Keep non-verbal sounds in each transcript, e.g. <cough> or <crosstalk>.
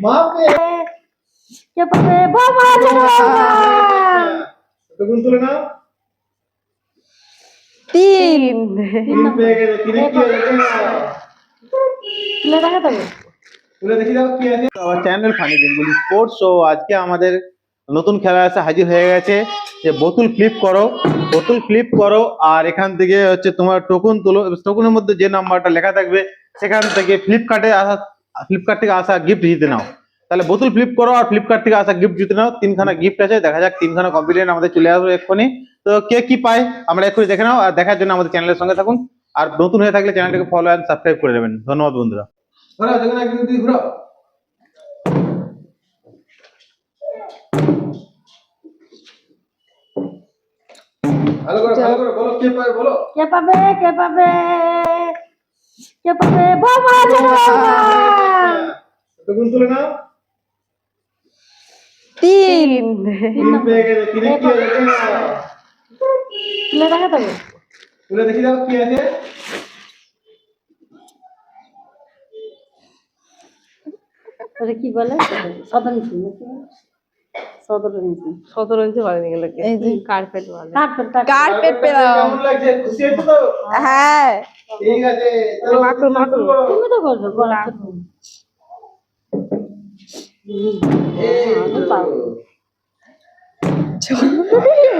মাপে কে পাবে বাবা তখন তুলে নাও। তিন। তিন পেয়ে গেলে তিনে কি হয়েছে তুলে দেখা তবে তুলে দেখি দাও কি আছে। আমার চ্যানেল ফানি বেঙ্গলি স্পোর্টস আজকে আমাদের নতুন খেলা এসে হাজির হয়ে গেছে যে বোতল ফ্লিপ করো বোতল ফ্লিপ করো আর এখান থেকে হচ্ছে তোমার টোকন তোলো টোকনের মধ্যে যে নাম্বারটা লেখা থাকবে সেখান থেকে ফ্লিপকার্টে আসা ফ্লিপকার্ট থেকে আসা গিফট জিতে নাও। তাহলে বোতল ফ্লিপ করো আর ফ্লিপকার্ট থেকে আসা গিফট জিতে নাও। তিনখানা গিফট আছে দেখা যাক তিনখানা কম্পিটিশন আমাদের চলে আসবে এক্ষুনি। তো কে কি পায় আমরা এক্ষুনি দেখে নাও আর দেখার জন্য আমাদের চ্যানেলের সঙ্গে থাকুন। আর নতুন হয়ে থাকলে চ্যানেলটাকে ফলো অ্যান্ড সাবস্ক্রাইব করে দেবেন। ধন্যবাদ বন্ধুরা। ভালো করে ভালো করে বলো কে পায় বলো? কে পাবে কে পাবে? বাবা তখন তুলে নাও। তিন। তিন। পেয়ে গেলে তিনে কি হয়েছে তুলে দেখা তবে তুলে দেখি দাও কি আছে। ওটা কি বলে? সদর সদর নিচি সতেরো ইঞ্চি বাড়ি গেলে এই কার্পেট কার্পেট কার্পেট পেলাম। হ্যাঁ। ঠিক আছে। তুমি তো করবে।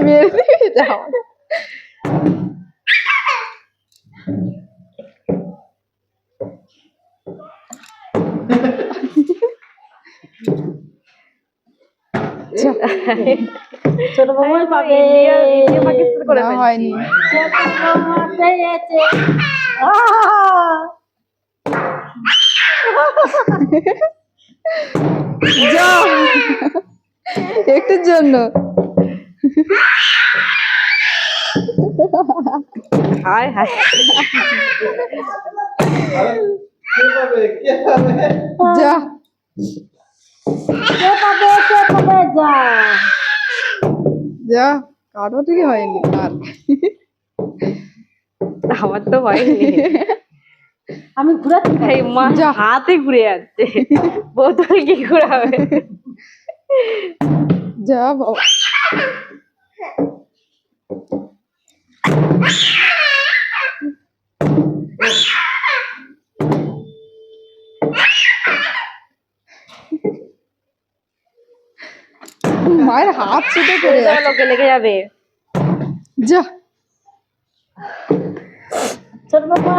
মেরে দিয়ে যাও। <laughs> <laughs> ছোট বাবুই পাবে। করে হয়নি। ছোট পেয়েছে একটুর জন্য। হায় হায়। যা। কে পাবে কে পাবে? যা। যা কারও ঠিক হয়নি আর। আমার তো হয়নি আমি ঘুরাতে ভাই। মা। হাতে ঘুরে যাচ্ছে বোতল কি ঘুরাবে? যা বাবা মায়ের হাত ছুটে করে যাচ্ছে। লোকে লেগে যাবে। যা। ছোট বাবা।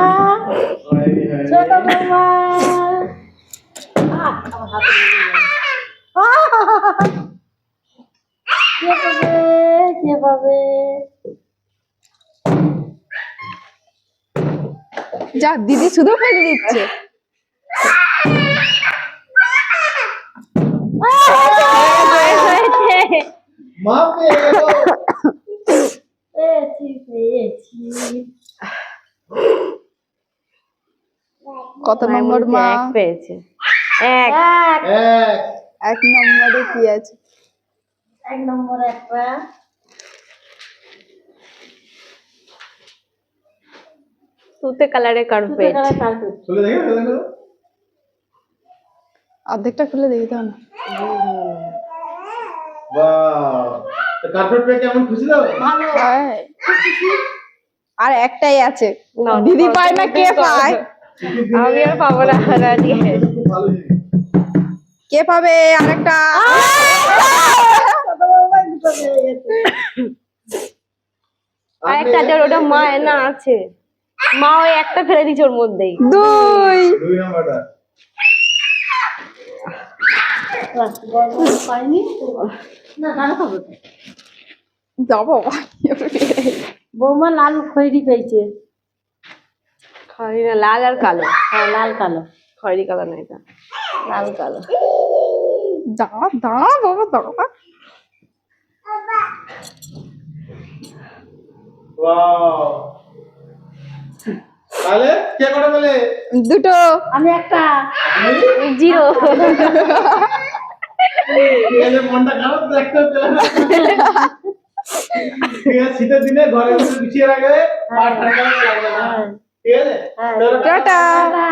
ছোট বাবা! কে পাবে? কে পাবে? যা দিদি শুধু ফেলে দিচ্ছে। মা <coughs> কত নম্বর মা? এক পেয়েছে। এক। এক। এক নম্বরে কি আছে? এক নম্বর একটা। তুতে কালারের কার্পেট কালার কার্পেট খুলে দেখো খুলে দেখো। অর্ধেকটা খুলে দেখি তো না। বাহ কার্পেট পেয়ে কেমন খুশি দাও ভালো। হ্যাঁ। আর একটাই আছে। দিদি পায় না কে পায়? আমি আর পাবো না আজকে কে পাবে আরেকটা ছোট বাবা দুটো পেয়ে গেছে আর একটা আছে ওটা মা না আছে। মা ওই একটা ফেলে দিচ্ছে ওর মধ্যেই। দুই। দুই নাম্বারটা। পাইনি? না যাব বৌমা লাল খয়েরি পেয়েছে খয়রি না লাল আর কালো। হ্যাঁ লাল কালো। খয়রি কালো না এটা। লাল কালো। দাঁড়া দাঁড়া বাবা দাঁড়া ওয়াও। তাহলে কে কটা পেলে? দুটো। আমি একটা। জিরো। <laughs> শীতের দিনে ঘরে বসে বিছিয়ে রাখবে আর ঠান্ডা লাগবে না হ্যাঁ। ঠিক আছে হ্যাঁ। চলো, টাটা টাটা।